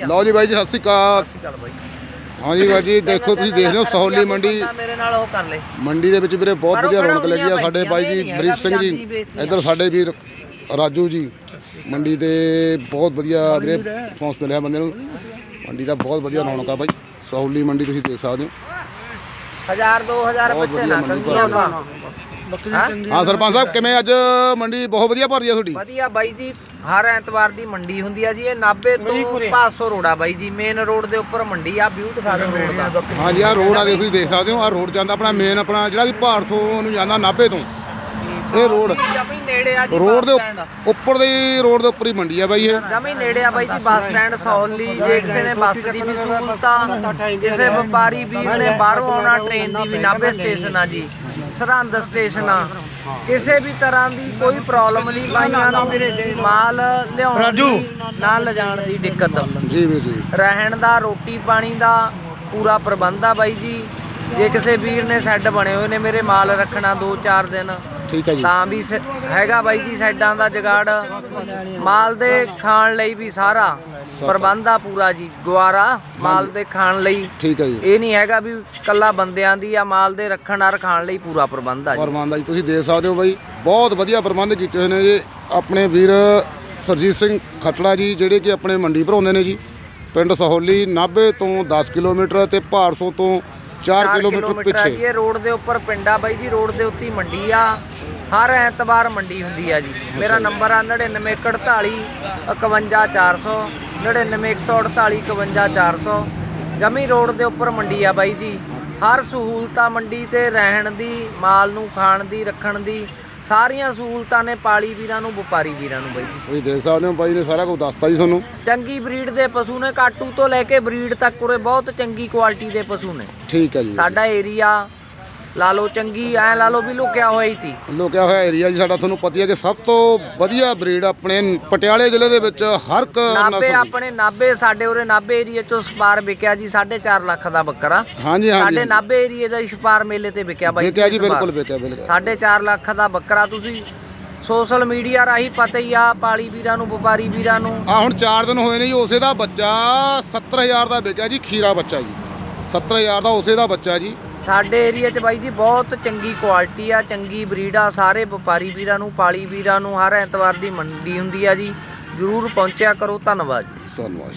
ਲਓ ਜੀ ਬਾਈ ਜੀ ਸਤਿ ਸ਼੍ਰੀ ਅਕਾਲ। ਚੱਲ ਬਾਈ। ਹਾਂਜੀ ਬਾਈ ਜੀ ਦੇਖੋ ਤੁਸੀਂ ਦੇਖ ਰਹੇ ਹੋ ਸਹੌਲੀ ਮੰਡੀ ਮੇਰੇ ਨਾਲ ਉਹ ਕਰ ਲੈ। ਮੰਡੀ ਦੇ ਵਿੱਚ ਵੀਰੇ ਬਹੁਤ ਵਧੀਆ ਰੌਣਕ ਲੱਗੀ ਆ ਸਾਡੇ ਬਾਈ ਜੀ ਬਰੀਕ ਸਿੰਘ ਜੀ। ਇੱਧਰ ਸਾਡੇ ਵੀਰ ਰਾਜੂ ਜੀ ਮੰਡੀ ਤੇ ਬਹੁਤ ਵਧੀਆ ਵੀਰੇ ਰਿਸਪੌਂਸ ਮਿਲਿਆ ਬੰਦੇ ਨੂੰ। ਮੰਡੀ ਦਾ ਬਹੁਤ ਵਧੀਆ ਰੌਣਕ ਆ ਬਾਈ। ਸਹੌਲੀ ਮੰਡੀ ਤੁਸੀਂ ਦੇਖ ਸਕਦੇ ਹੋ। 1000 2000 ਬਹੁਤ ਬੱਚੇ ਨਾ ਸੰਗੀਆਂ ਆਪਾਂ। ਹਾਂ? ਸਰਪੰਚ ਸਾਹਿਬ ਕਿਵੇਂ ਅੱਜ ਮੰਡੀ ਬਹੁਤ ਵਧੀਆ ਭਰ ਰਹੀ ਆ ਤੁਹਾਡੀ? ਵਧੀਆ ਬਾਈ ਜੀ ਹਰ ਐਤਵਾਰ ਦੀ ਮੰਡੀ ਹੁੰਦੀ ਆ ਜੀ ਇਹ 90 ਤੋਂ 500 ਰੋਡ ਆ ਬਾਈ ਜੀ ਮੇਨ ਰੋਡ ਦੇ ਉੱਪਰ ਮੰਡੀ ਆ ਵਿਊ ਦਿਖਾ ਦਿਓ ਰੋਡ ਦਾ ਹਾਂਜੀ ਆ ਰੋਡ ਆ ਦੇਖੋ ਤੁਸੀਂ ਦੇਖ ਸਕਦੇ ਹੋ ਆ ਰੋਡ ਜਾਂਦਾ ਆਪਣਾ ਮੇਨ ਆਪਣਾ ਜਿਹੜਾ ਕਿ ਭਾਰਤੋਂ ਨੂੰ ਜਾਂਦਾ ਨਾਭੇ ਤੋਂ। ਇਹ ਰੋਡ ਜਮੀ ਨੇੜੇ ਆ ਜੀ ਰੋਡ ਦੇ। ਉੱਪਰ ਦੇ ਰੋਡ ਦੇ ਉੱਪਰ ਹੀ ਮੰਡੀ ਆ ਬਾਈ ਇਹ। ਜਮੀ ਨੇੜੇ ਆ ਬਾਈ ਜੀ ਬੱਸ ਸਟੈਂਡ ਸੌਲੀ ਜੇ ਕਿਸੇ ਨੇ ਬੱਸ ਦੀ ਵੀ ਸਹੂਲਤ ਆ ਕਿਸੇ ਵਪਾਰੀ ਵੀਰ ਨੇ ਬਾਹਰੋਂ ਆਉਣਾ ਟ੍ਰੇਨ ਦੀ ਵੀ ਨਾਭੇ ਸਟੇਸ਼ਨ ਆ ਜੀ। ਸਰਹੰਦ ਸਟੇਸ਼ਨ ਆ। ਕਿਸੇ ਵੀ ਤਰ੍ਹਾਂ ਦੀ ਕੋਈ ਪ੍ਰੋਬਲਮ ਨਹੀਂ ਬਾਈਆਂ ਨੂੰ ਮਾਲ ਲਿਆਉਣ ਦੀ ਨਾ ਲਿਜਾਣ ਦੀ ਦਿੱਕਤ। ਜੀ ਵੀਰ ਜੀ। ਰਹਿਣ ਦਾ ਰੋਟੀ ਪਾਣੀ ਦਾ ਪੂਰਾ ਪ੍ਰਬੰਧ ਆ ਬਾਈ ਜੀ। ਜੇ ਕਿਸੇ ਵੀਰ ਨੇ ਸੈੱਡ ਬਣੇ ਹੋਏ ਨੇ ਮੇਰੇ ਮਾਲ ਰੱਖਣਾ 2-4 ਦਿਨ ਠੀਕ ਹੈ ਜੀ। ਤਾਂ ਵੀ ਹੈਗਾ ਬਾਈ ਜੀ ਸਾਈਡਾਂ ਦਾ ਜਗਾੜ। ਮਾਲ ਦੇ ਖਾਣ ਲਈ ਵੀ ਸਾਰਾ। ਪ੍ਰਬੰਧ ਆ ਪੂਰਾ ਜੀ ਗੁਆਰਾ ਮਾਲ ਦੇ ਖਾਣ ਲਈ। ਠੀਕ ਹੈ ਜੀ। ਇਹ ਨਹੀਂ ਹੈਗਾ ਵੀ ਕੱਲਾ ਬੰਦਿਆਂ ਦੀ ਆ ਮਾਲ ਦੇ ਰੱਖਣ ਔਰ ਖਾਣ ਲਈ ਪੂਰਾ ਪ੍ਰਬੰਧ ਆ ਜੀ। ਪ੍ਰਬੰਧ ਆ ਜੀ ਤੁਸੀਂ ਦੇਖ ਸਕਦੇ ਹੋ ਬਾਈ ਬਹੁਤ ਵਧੀਆ ਪ੍ਰਬੰਧ ਕੀਤੇ ਹੋਏ ਨੇ ਜੀ। ਆਪਣੇ ਵੀਰ ਸਰਜੀਤ ਸਿੰਘ ਖੱਟੜਾ ਜੀ ਜਿਹੜੇ ਕਿ ਆਪਣੇ ਮੰਡੀ ਭਰਾਉਂਦੇ ਨੇ ਜੀ। ਪਿੰਡ ਸਹੌਲੀ ਨਾਭੇ ਤੋਂ 10 ਕਿਲੋਮੀਟਰ ਤੇ ਭਾਰਸੋਂ ਤੋਂ 4 ਚਾਰ ਕਿਲੋਮੀਟਰ ਆ ਪਿੱਛੇ। ਇਹ ਰੋਡ ਦੇ ਉੱਪਰ ਪਿੰਡਾ ਬਾਈ ਜੀ ਰੋਡ ਦੇ ਉੱਤੇ ਮੰਡੀ ਆ। ਹਰ ਐਤਵਾਰ ਮੰਡੀ ਹੁੰਦੀ ਆ ਜੀ। ਮੇਰਾ ਨੰਬਰ ਆ 9948 51400 99148 51400 ਜਮੀ ਰੋਡ ਦੇ ਉੱਪਰ ਮੰਡੀ ਆ ਬਾਈ ਜੀ। ਹਰ ਸਹੂਲਤਾਂ ਮੰਡੀ ਤੇ ਰਹਿਣ ਦੀ ਮਾਲ ਨੂੰ ਖਾਣ ਦੀ ਰੱਖਣ ਦੀ ਸਾਰੀਆਂ ਸਹੂਲਤਾਂ ਨੇ ਪਾਲੀ ਵੀਰਾਂ ਨੂੰ ਵਪਾਰੀ ਵੀਰਾਂ ਨੂੰ ਬਾਈ ਜੀ। ਤੁਸੀਂ ਦੇਖ ਸਕਦੇ ਹੋ ਬਾਈ ਨੇ ਸਾਰਾ ਕੁਝ ਦੱਸਤਾ ਜੀ ਤੁਹਾਨੂੰ। ਚੰਗੀ ਬਰੀਡ ਦੇ ਪਸ਼ੂ ਨੇ ਕਾਟੂ ਤੋਂ ਲੈ ਕੇ ਬਰੀਡ ਤੱਕ ਉਰੇ ਬਹੁਤ ਚੰਗੀ ਕੁਆਲਿਟੀ ਦੇ ਪਸ਼ੂ ਨੇ। ਠੀਕ ਹੈ ਜੀ। ਸਾਡਾ ਏਰੀਆ ਲਾ ਲਓ ਚੰਗੀ ਐ ਲਾ ਲਓ ਵੀ ਲੁਕਿਆ ਹੋਇਆ ਹੀ ਸੀ। ਲੋਕਿਆ ਹੋਇਆ ਏਰੀਆ ਜੀ ਸਾਡਾ ਤੁਹਾਨੂੰ ਪਤਾ ਹੀ ਹੈ ਕਿ ਸਭ ਤੋਂ ਵਧੀਆ ਬਰੀਡ ਆਪਣੇ ਪਟਿਆਲੇ ਜ਼ਿਲ੍ਹੇ ਦੇ ਵਿੱਚ ਹਰ ਇੱਕ ਨਾਬੇ ਦੀ। ਆਪਣੇ ਨਾਬੇ ਸਾਡੇ ਉਰੇ ਨਾਬੇ ਏਰੀਆ ਚੋਂ ਸਪਾਰ ਵਿਕਿਆ ਜੀ 4.5 ਲੱਖ ਦਾ ਬੱਕਰਾ। ਹਾਂਜੀ ਹਾਂਜੀ ਸਾਡੇ ਨਾਬੇ ਏਰੀਏ ਦਾ ਹੀ ਸਪਾਰ ਮੇਲੇ ਤੇ ਵਿਕਿਆ ਬਾਈ ਵੇਖਿਆ ਜੀ ਸਪਾਰ। ਬਿਲਕੁਲ ਵੇਖਿਆ ਬਿਲਕੁਲ। 4.5 ਲੱਖ ਦਾ ਬੱਕਰਾ ਤੁਸੀਂ ਸੋਸ਼ਲ ਮੀਡੀਆ ਰਾਹੀਂ ਪਤਾ ਹੀ ਆ ਪਾਲੀ ਵੀਰਾਂ ਨੂੰ ਵਪਾਰੀ ਵੀਰਾਂ ਨੂੰ। ਆ ਹੁਣ 4 ਦਿਨ ਹੋਏ ਨੇ ਜੀ ਉਸੇ ਦਾ ਬੱਚਾ 70000 ਦਾ ਵਿਕਿਆ ਜੀ ਖੀਰਾ ਬੱਚਾ ਜੀ। 70000 ਦਾ ਉਸੇ ਦਾ ਬੱਚਾ ਜੀ। ਸਾਡੇ ਏਰੀਆ 'ਚ ਬਾਈ ਜੀ ਬਹੁਤ ਚੰਗੀ ਕੁਆਲਿਟੀ ਆ, ਚੰਗੀ ਬਰੀਡ ਆ, ਸਾਰੇ ਵਪਾਰੀ ਵੀਰਾਂ ਨੂੰ, ਪਾਲੀ ਵੀਰਾਂ ਨੂੰ ਹਰ ਐਤਵਾਰ ਦੀ ਮੰਡੀ ਹੁੰਦੀ ਆ ਜੀ। ਜਰੂਰ ਪਹੁੰਚਿਆ ਕਰੋ, ਧੰਨਵਾਦ ਜੀ। ਧੰਨਵਾਦ